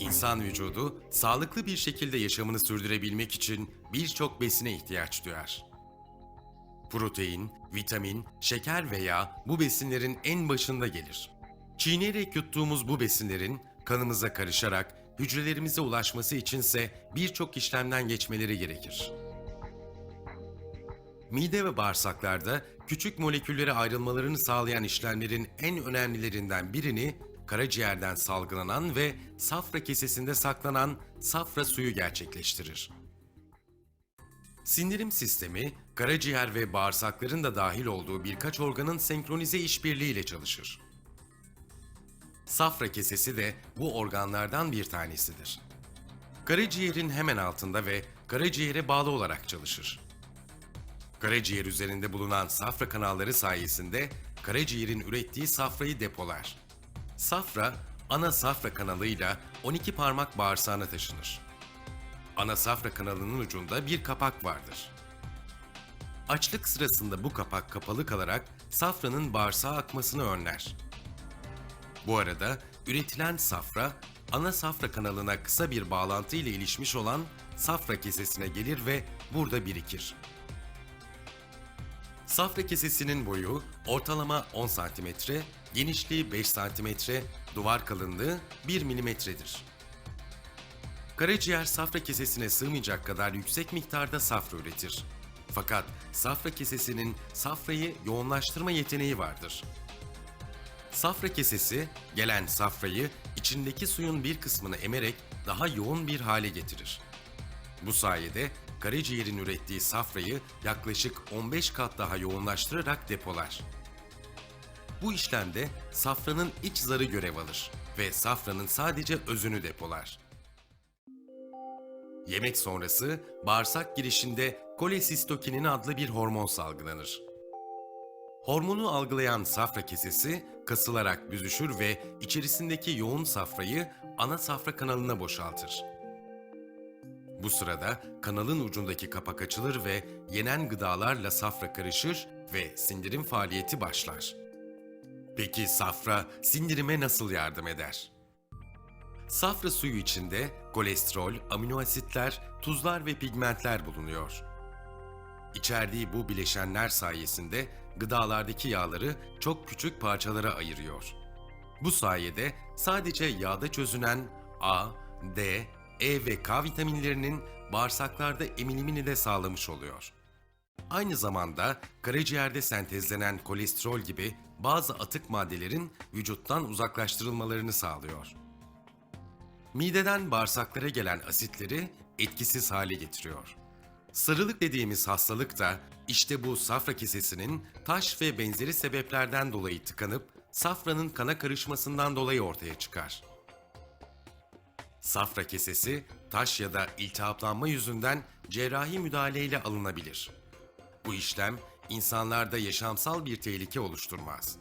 İnsan vücudu sağlıklı bir şekilde yaşamını sürdürebilmek için birçok besine ihtiyaç duyar. Protein, vitamin, şeker ve yağ bu besinlerin en başında gelir. Çiğneyerek yuttuğumuz bu besinlerin kanımıza karışarak hücrelerimize ulaşması içinse birçok işlemden geçmeleri gerekir. Mide ve bağırsaklarda küçük moleküllere ayrılmalarını sağlayan işlemlerin en önemlilerinden birini karaciğerden salgılanan ve safra kesesinde saklanan safra suyu gerçekleştirir. Sindirim sistemi, karaciğer ve bağırsakların da dahil olduğu birkaç organın senkronize işbirliğiyle çalışır. Safra kesesi de bu organlardan bir tanesidir. Karaciğerin hemen altında ve karaciğere bağlı olarak çalışır. Karaciğer üzerinde bulunan safra kanalları sayesinde karaciğerin ürettiği safrayı depolar. Safra, ana safra kanalıyla 12 parmak bağırsağına taşınır. Ana safra kanalının ucunda bir kapak vardır. Açlık sırasında bu kapak kapalı kalarak safranın bağırsağa akmasını önler. Bu arada üretilen safra, ana safra kanalına kısa bir bağlantı ile ilişmiş olan safra kesesine gelir ve burada birikir. Safra kesesinin boyu ortalama 10 cm, genişliği 5 cm, duvar kalınlığı 1 mm'dir. Karaciğer safra kesesine sığmayacak kadar yüksek miktarda safra üretir. Fakat safra kesesinin safrayı yoğunlaştırma yeteneği vardır. Safra kesesi gelen safrayı içindeki suyun bir kısmını emerek daha yoğun bir hale getirir. Bu sayede karaciğerin ürettiği safrayı yaklaşık 15 kat daha yoğunlaştırarak depolar. Bu işlemde safranın iç zarı görev alır ve safranın sadece özünü depolar. Yemek sonrası bağırsak girişinde kolesistokinin adlı bir hormon salgılanır. Hormonu algılayan safra kesesi kasılarak büzüşür ve içerisindeki yoğun safrayı ana safra kanalına boşaltır. Bu sırada kanalın ucundaki kapak açılır ve yenen gıdalarla safra karışır ve sindirim faaliyeti başlar. Peki safra sindirime nasıl yardım eder? Safra suyu içinde kolesterol, amino asitler, tuzlar ve pigmentler bulunuyor. İçerdiği bu bileşenler sayesinde gıdalardaki yağları çok küçük parçalara ayırıyor. Bu sayede sadece yağda çözünen A, D, E ve K vitaminlerinin bağırsaklarda emilimini de sağlamış oluyor. Aynı zamanda karaciğerde sentezlenen kolesterol gibi bazı atık maddelerin vücuttan uzaklaştırılmalarını sağlıyor. Mideden bağırsaklara gelen asitleri etkisiz hale getiriyor. Sarılık dediğimiz hastalık da işte bu safra kesesinin taş ve benzeri sebeplerden dolayı tıkanıp safranın kana karışmasından dolayı ortaya çıkar. Safra kesesi taş ya da iltihaplanma yüzünden cerrahi müdahaleyle alınabilir. Bu işlem insanlarda yaşamsal bir tehlike oluşturmaz.